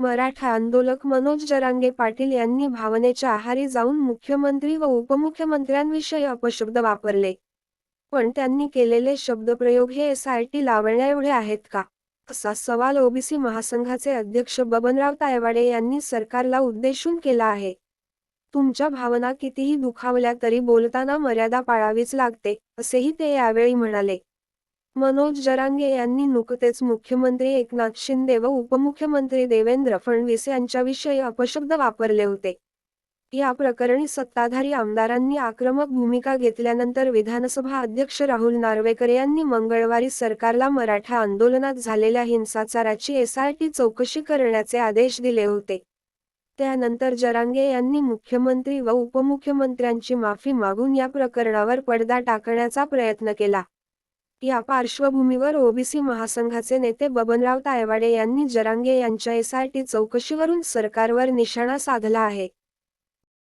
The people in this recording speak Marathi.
मराठा आंदोलक मनोज जरांगे पाटील यांनी भावनेच्या आहारी जाऊन मुख्यमंत्री व उपमुख्यमंत्र्यांविषयी अपशब्द वापरले. पण त्यांनी केलेले शब्दप्रयोग हे एस आय टी लावण्या एवढे आहेत का? असा सवाल ओबीसी महासंघाचे अध्यक्ष बबनराव तायवाडे यांनी सरकारला उद्देशून केला आहे. तुमच्या भावना कितीही दुखावल्या तरी बोलताना मर्यादा पाळावीच लागते असेही ते यावेळी म्हणाले. मनोज जरांगे यांनी नुकतेच मुख्यमंत्री एकनाथ शिंदे व उपमुख्यमंत्री देवेंद्र फडणवीस यांच्याविषयी अपशब्द वापरले होते. या प्रकरणी सत्ताधारी आमदारांनी आक्रमक भूमिका घेतल्यानंतर विधानसभा अध्यक्ष राहुल नार्वेकर यांनी मंगळवारी सरकारला मराठा आंदोलनात झालेल्या हिंसाचाराची एसआयटी चौकशी करण्याचे आदेश दिले होते. त्यानंतर जरांगे यांनी मुख्यमंत्री व उपमुख्यमंत्र्यांची माफी मागून या प्रकरणावर पडदा टाकण्याचा प्रयत्न केला. या पार्श्वभूमीवर ओबीसी महासंघाचे नेते बबनराव तायवाडे यांनी जरांगे यांच्या एसआयटी चौकशीवरून सरकारवर निशाणा साधला आहे.